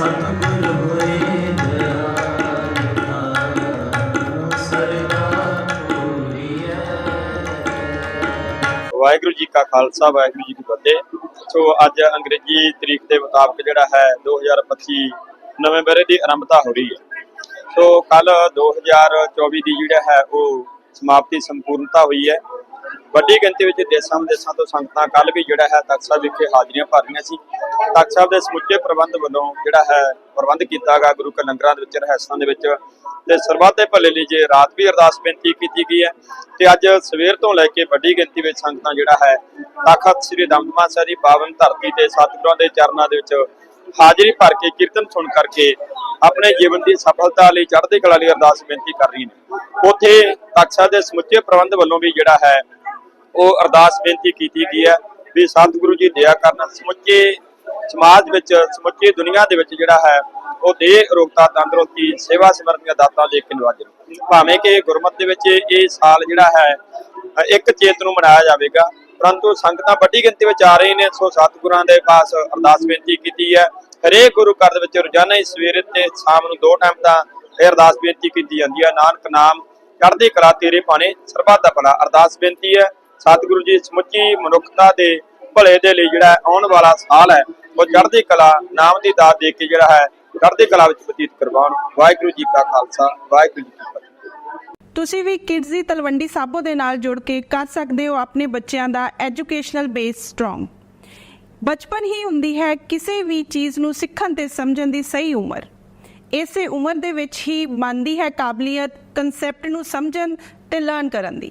ਵਾਹਿਗੁਰੂ ਜੀ ਕਾ ਖਾਲਸਾ, ਵਾਹਿਗੁਰੂ ਜੀ ਕੀ ਫਤਿਹ। ਸੋ ਅੱਜ ਅੰਗਰੇਜ਼ੀ ਤਰੀਕ ਦੇ ਮੁਤਾਬਕ ਜਿਹੜਾ ਹੈ 2025 ਨਵੇਂ ਬਰੇ ਦੀ ਆਰੰਭਤਾ ਹੋ ਰਹੀ ਹੈ। ਸੋ ਕੱਲ 2024 ਦੀ ਜਿਹੜਾ ਹੈ, ਉਹ ਸਮਾਪਤੀ ਸੰਪੂਰਨਤਾ ਹੋਈ ਹੈ। ਵੱਡੀ ਗਿਣਤੀ ਵਿੱਚ ਦੇਸ਼ਾਂ ਵਿਦੇਸ਼ਾਂ ਤੋਂ ਸੰਗਤਾਂ ਕੱਲ ਵੀ ਜਿਹੜਾ ਹੈ ਤਖਤ ਸਾਹਿਬ ਵਿਖੇ ਹਾਜ਼ਰੀਆਂ ਭਰ ਰਹੀਆਂ ਸੀ। ਤਖਤ ਸਾਹਿਬ ਦੇ ਸਮੁੱਚੇ ਪ੍ਰਬੰਧ ਵੱਲੋਂ ਜਿਹੜਾ ਹੈ ਪ੍ਰਬੰਧ ਕੀਤਾ ਗਿਆ, ਗੁਰੂ ਕੇ ਲੰਗਰਾਂ ਦੇ ਵਿੱਚ, ਰਹਿਸਾਂ ਦੇ ਵਿੱਚ ਤੇ ਸਰਬੱਤ ਦੇ ਭਲੇ ਲਈ ਜੇ ਰਾਤ ਵੀ ਅਰਦਾਸ ਬੇਨਤੀ ਕੀਤੀ ਗਈ ਹੈ ਤੇ ਅੱਜ ਸਵੇਰ ਤੋਂ ਲੈ ਕੇ ਵੱਡੀ ਗਿਣਤੀ ਵਿੱਚ ਸੰਗਤਾਂ ਜਿਹੜਾ ਹੈ ਤਖਤ ਸ੍ਰੀ ਦਮਦਮਾ ਸਾਹਿਬ ਦੀ ਪਾਵਨ ਧਰਤੀ ਤੇ ਸਤਿਗੁਰਾਂ ਦੇ ਚਰਨਾਂ ਦੇ ਵਿੱਚ ਹਾਜ਼ਰੀ ਭਰ ਕੇ ਕੀਰਤਨ ਸੁਣ ਕਰਕੇ ਆਪਣੇ ਜੀਵਨ ਦੀ ਸਫਲਤਾ ਲਈ ਚੜ੍ਹਦੀ ਕਲਾ ਲਈ ਅਰਦਾਸ ਬੇਨਤੀ ਕਰ ਰਹੀ ਨੇ। ਉੱਥੇ ਤਖਤ ਸਾਹਿਬ ਦੇ ਸਮੁੱਚੇ ਪ੍ਰਬੰਧ ਵੱਲੋਂ ਵੀ ਜਿਹੜਾ ਹੈ ਉਹ ਅਰਦਾਸ ਬੇਨਤੀ ਕੀਤੀ ਗਈ ਹੈ ਵੀ ਸਤਿਗੁਰੂ ਜੀ ਦਇਆ ਕਰਨ, ਸਮੁੱਚੇ ਸਮਾਜ ਵਿੱਚ, ਸਮੁੱਚੀ ਦੁਨੀਆ ਦੇ ਵਿੱਚ ਜਿਹੜਾ ਹੈ, ਉਹ ਦੇਹ ਰੋਗਤਾ, ਤੰਦਰੁਸਤੀ, ਸੇਵਾ ਸਿਮਰਨ ਦੀਆਂ ਦਾਤਾਂ ਦੇ ਕੇ ਨਵਾਜਣ ਭਾਵੇਂ ਕਿ ਗੁਰਮਤ ਦੇ ਵਿੱਚ ਇਹ ਸਾਲ ਜਿਹੜਾ ਹੈ, ਇੱਕ ਚੇਤ ਨੂੰ ਮਨਾਇਆ ਜਾਵੇਗਾ, ਪਰੰਤੂ ਸੰਗਤਾਂ ਵੱਡੀ ਗਿਣਤੀ ਵਿੱਚ ਆ ਰਹੀ ਨੇ, ਸੋ ਸਤਿਗੁਰਾਂ ਦੇ ਪਾਸ ਅਰਦਾਸ ਬੇਨਤੀ ਕੀਤੀ ਹੈ। ਹਰੇਕ ਗੁਰੂ ਘਰ ਦੇ ਵਿੱਚ ਰੋਜ਼ਾਨਾ ਹੀ ਸਵੇਰੇ ਤੇ ਸ਼ਾਮ ਨੂੰ ਦੋ ਟਾਈਮ ਦਾ ਇਹ ਅਰਦਾਸ ਬੇਨਤੀ ਕੀਤੀ ਜਾਂਦੀ ਹੈ। ਨਾਨਕ ਨਾਮ ਚੜ੍ਹਦੀ ਕਲਾ ਤੇਰੇ ਪਾਣੇ ਸਰਬੱਤ ਦਾ ਭਲਾ। ਅਰਦਾਸ ਬੇਨਤੀ ਹੈ ਸਤਿਗੁਰੂ ਜੀ ਸਮੁੱਚੀ ਮਨੁੱਖਤਾ ਦੇ ਭਲੇ ਦੇ ਲਈ ਜਿਹੜਾ ਆਉਣ ਵਾਲਾ ਸਾਲ ਹੈ, ਉਹ ਚੜ੍ਹਦੀ ਕਲਾ ਨਾਮ ਦੀ ਦਾਤ ਦੇ ਕੇ ਜਿਹੜਾ ਹੈ, ਚੜ੍ਹਦੀ ਕਲਾ ਵਿੱਚ ਬਤੀਤ ਕਰਵਾਉਣ। ਵਾਹਿਗੁਰੂ ਜੀ ਕਾ ਖਾਲਸਾ, ਵਾਹਿਗੁਰੂ ਜੀ ਕੀ ਫਤਿਹ। ਤੁਸੀਂ ਵੀ ਕਿਡਜ਼ ਦੀ ਤਲਵੰਡੀ ਸਾਬੋ ਦੇ ਨਾਲ ਜੁੜ ਕੇ ਕਰ ਸਕਦੇ ਹੋ ਆਪਣੇ ਬੱਚਿਆਂ ਦਾ ਐਜੂਕੇਸ਼ਨਲ ਬੇਸ ਸਟਰੋਂਗ ਬਚਪਨ ਹੀ ਹੁੰਦੀ ਹੈ ਕਿਸੇ ਵੀ ਚੀਜ਼ ਨੂੰ ਸਿੱਖਣ ਤੇ ਸਮਝਣ ਦੀ ਸਹੀ ਉਮਰ। ਇਸੇ ਉਮਰ ਦੇ ਵਿੱਚ ਹੀ ਮੰਨਦੀ ਹੈ ਕਾਬਲੀਅਤ ਕਨਸੈਪਟ ਨੂੰ ਸਮਝਣ ਤੇ ਲਰਨ ਕਰਨ ਦੀ।